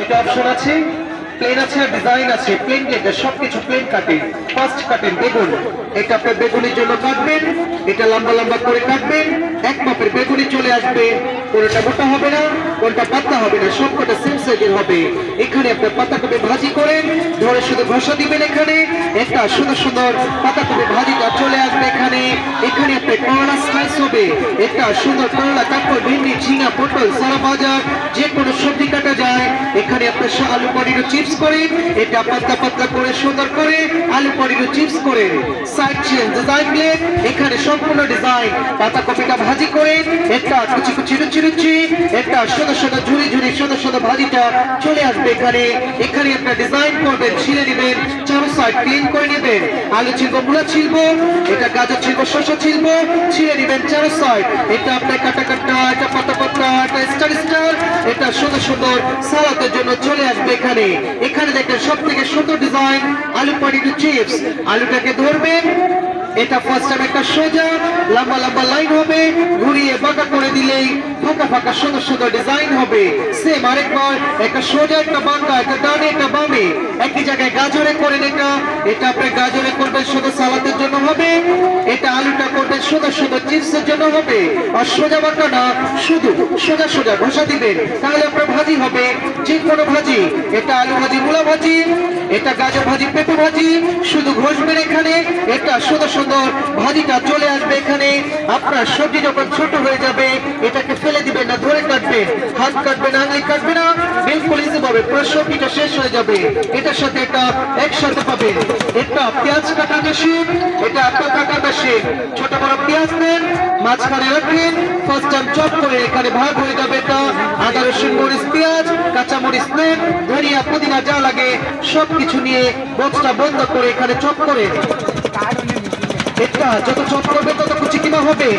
দুটো অপশন আছে প্লেন আছে আর ডিজাইন আছে। প্লেন কেটে সবকিছু প্লেন কাটে ফার্স্ট কাটেন বেগুন। এটা আপনার বেগুনের জন্য কাটবেন, এটা লম্বা লম্বা করে কাটবেন, এক মাপের বেগুনি চলে আসবে। কোনটা মোটা হবে না। কোনটা পাতলা হবে না সবকটা সেম সাইজের হবে। এখানে আপনার পাতা পাতাকপি ভাজি করেন, ধরে শুধু ঘষা দিবেন এখানে। একটা সুন্দর সুন্দর পাতা পাতাকপি ভাজিটা চলে আসবে এখানে। এখানে আপনার করলা স্লাইস হবে। একটা সুন্দর করলা তারপর ভেন্ডি, ঝিঙা, পটল, সারা বাজার যে কোনো সবজি কাটা যায়। এখানে আপনার আলু পনির চিপস করেন। এটা পাতলা পাতলা করে সুন্দর করে আলু পনির চিপস করেন। সাইড চেঞ্জ ডিজাইন প্লেট এখানে সম্পূর্ণ ডিজাইন পাতাকপিটা ভাজি করেন। একটা কুচি কুচি রুচি রুচি। একটা সুন্দর সুন্দর ঝুড়ি ঝুড়ি সুন্দর সুন্দর ভাজিটা চলে আসবে এখানে। এখানে একটা ডিজাইন করবেন, ছিঁড়ে নেবেন, চারো সাইড ক্লিন করে নেবেন। আলু ছিলবো মূলা ছিলবো এটা গাজর ছিলবো শসা ছিলবো ছিঁড়ে নেবেন চারো সাইড এটা আপনার কাটা কাটা, এটা পাতা পাতা, এটা স্টার স্টার এটা সুন্দর সুন্দর সালাতের জন্য চলে আসবে এখানে। এখানে দেখেন সব থেকে সুন্দর ডিজাইন আলু পনির চিপস আলুটাকে ধরবেন এটা ফার্স্ট টাইম একটা সোজা, লম্বা লম্বা লাইন হবে। ঘুরিয়ে বাঁকা করে দিলেই ফাঁকা ফাঁকা সুন্দর সুন্দর ডিজাইন হবে। সেম আরেকবার, একটা সোজা, একটা বাঁকা, একটা ডানে, একটা বামে। একই জায়গায় গাজরে করেন এটা এটা আপনি গাজরে করবেন শুধু সালাদের জন্য হবে। এটা আলুটা করবেন শুধু শুধু চিপসের জন্য হবে। আর সোজা বাটা না, শুধু সোজা সোজা ঘষা দিবেন। তাহলে আপনার ভাজি হবে যে কোনো ভাজি। এটা আলু ভাজি, মূলা ভাজি, এটা গাজর ভাজি, পেঁপে ভাজি, শুধু ঘষবেন এখানে। এটা সুন্দর সুন্দর ভাজিটা চলে আসবে এখানে। আপনার সবজি যখন ছোট হয়ে যাবে, এটাকে ফেলে দিবেন না, ধরে কাটবেন। হাত কাটবেন, আঙুলি কাটবে না বিলকুল ইজি পাবে পুরো সবজিটা শেষ হয়ে যাবে। এটার সাথে এটা একসাথে পাবেন এটা পেঁয়াজ কাটা মেশিন এটা আটা কাটা মেশিন ছোট বড় পেঁয়াজ নেন, মাঝখানে রাখেন ফার্স্ট টাইম চপ করে এখানে ভাগ হয়ে যাবে এটা আদা, রসুন, মরিচ, পেঁয়াজ, কাঁচা মরিচ নেন, ধনিয়া, পুদিনা যা লাগে সবকিছু নিয়ে বক্সটা বন্ধ করে এখানে চপ করে। এটা যত চপ করবে, তত কুচি কিমা হবে।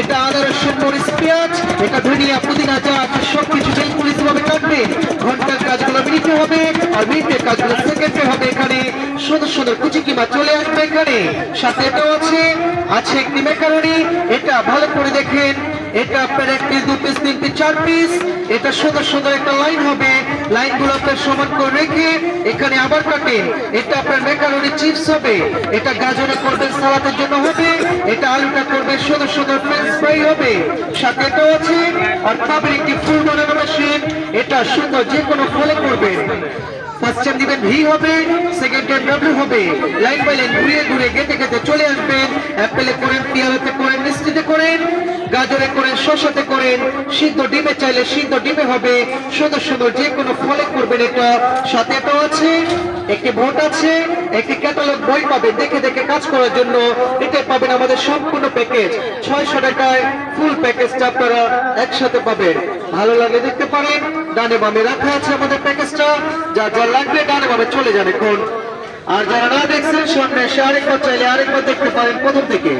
এটা আদার সুন্দর পেঁয়াজ এটা ধনিয়া পুদিনা যা আছে সবকিছু পুলিশ ভাবে কাটবে। ঘণ্টার কাজগুলো মিনিটে হবে, আর মিনিটের কাজগুলো সেকেন্ডে হবে এখানে। সুন্দর সুন্দর কুচি কিমা চলে আসবে এখানে। সাথে এটাও আছে আছে একটি মেকারনি এটা ভালো করে দেখেন এটা আপনার এক দু পিস, তিন পিস, চার পিস। এটা সুন্দর সুন্দর একটা লাইন হবে। লাইনগুলো আপনার সমান করে রেখে এখানে আবার কাটেন। এটা আপনার মেকারনি চিপস হবে। এটা গাজরে করবেন সালাতের জন্য হবে। এটা আলুটা করবেন সুন্দর সুন্দর ফ্রেঞ্চ ফ্রাই হবে। সাথে এটাও আছে। আর পাবেন একটি ফুল বানানো মেশিন এটা সুন্দর যে কোনো ফলে করবেন। ফার্স্ট টাইম দিবেন ভি হবে। সেকেন্ড টাইম ডাব্লিউ হবে। লাইন বাই লাইন ঘুরিয়ে ঘুরিয়ে গেতে গেতে চলে আসবেন। অ্যাপেলে করেন পিয়ালাতে করেন মিষ্টিতে গাজরে করেন শসাতে করেন। সিদ্ধ ডিমে চাইলে সিদ্ধ ডিমে হবে। সুন্দর সুন্দর যে কোনো ফলে করবেন এটা। সাথে এটাও আছে, একটি ভোট আছে, একটি ক্যাটালগ বই পাবেন। দেখে দেখে কাজ করার জন্য এটা পাবেন আমাদের সম্পূর্ণ প্যাকেজ ছয়শো টাকায় ফুল প্যাকেজটা আপনারা একসাথে পাবেন। ভালো লাগে দেখতে পারেন। ডানে বামে রাখা আছে আমাদের প্যাকেজটা যা যা লাগবে ডানে বামে চলে যান এখন। আর যারা না দেখছেন, সামনে এসে আরেকবার চাইলে আরেকবার দেখতে পারেন প্রথম থেকে।